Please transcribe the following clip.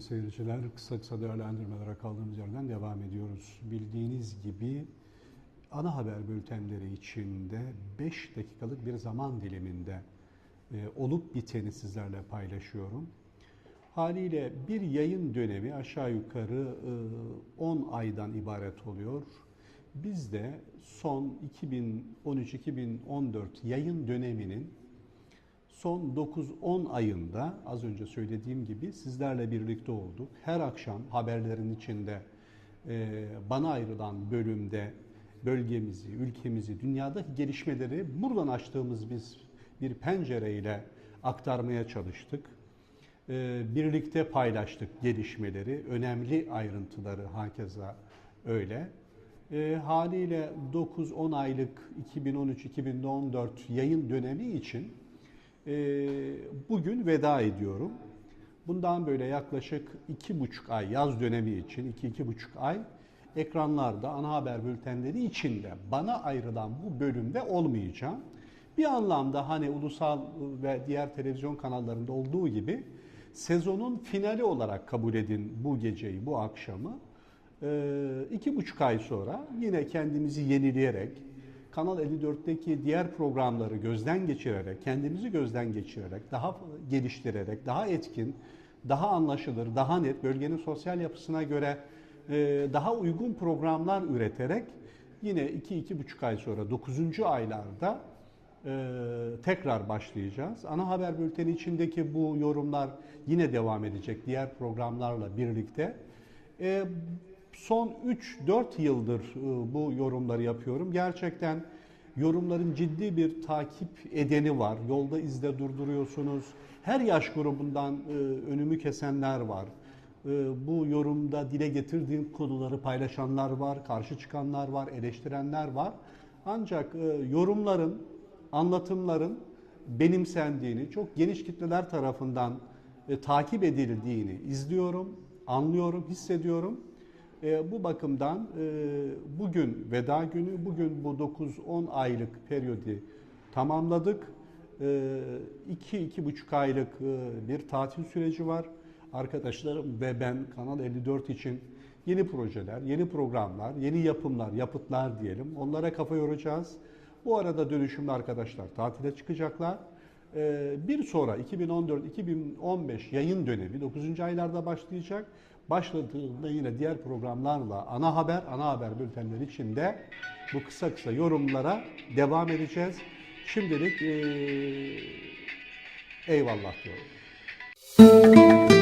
seyirciler. Kısa kısa değerlendirmelere kaldığımız yerden devam ediyoruz. Bildiğiniz gibi ana haber bültenleri içinde 5 dakikalık bir zaman diliminde e, olup biteni sizlerle paylaşıyorum. Haliyle bir yayın dönemi aşağı yukarı e, 10 aydan ibaret oluyor. Biz de son 2013-2014 yayın döneminin son 9-10 ayında az önce söylediğim gibi sizlerle birlikte olduk. Her akşam haberlerin içinde e, bana ayrılan bölümde bölgemizi, ülkemizi, dünyadaki gelişmeleri buradan açtığımız biz bir pencereyle aktarmaya çalıştık. E, birlikte paylaştık gelişmeleri, önemli ayrıntıları hakeza öyle. E, haliyle 9-10 aylık 2013-2014 yayın dönemi için bugün veda ediyorum. Bundan böyle yaklaşık iki buçuk ay yaz dönemi için iki iki buçuk ay ekranlarda ana haber bültenleri içinde bana ayrılan bu bölümde olmayacağım. Bir anlamda hani ulusal ve diğer televizyon kanallarında olduğu gibi sezonun finali olarak kabul edin bu geceyi, bu akşamı. Ee, iki buçuk ay sonra yine kendimizi yenileyerek, Kanal 54'teki diğer programları gözden geçirerek, kendimizi gözden geçirerek, daha geliştirerek, daha etkin, daha anlaşılır, daha net, bölgenin sosyal yapısına göre e, daha uygun programlar üreterek yine 2-2,5 ay sonra 9. aylarda e, tekrar başlayacağız. Ana haber bülteni içindeki bu yorumlar yine devam edecek diğer programlarla birlikte. Son 3-4 yıldır e, bu yorumları yapıyorum. Gerçekten yorumların ciddi bir takip edeni var. Yolda izle durduruyorsunuz. Her yaş grubundan e, önümü kesenler var. E, bu yorumda dile getirdiğim konuları paylaşanlar var, karşı çıkanlar var, eleştirenler var. Ancak yorumların, anlatımların benimsendiğini, çok geniş kitleler tarafından takip edildiğini izliyorum, anlıyorum, hissediyorum. E, bu bakımdan e, bugün veda günü, bugün bu 9-10 aylık periyodi tamamladık. 2-2,5 aylık e, bir tatil süreci var. Arkadaşlarım ve ben Kanal 54 için yeni projeler, yeni programlar, yeni yapımlar, yapıtlar diyelim. Onlara kafa yoracağız. Bu arada dönüşümlü arkadaşlar tatile çıkacaklar. E, bir sonra 2014-2015 yayın dönemi 9. aylarda başlayacak başladığında yine diğer programlarla ana haber, ana haber bültenleri içinde bu kısa kısa yorumlara devam edeceğiz. Şimdilik ee, eyvallah diyorum.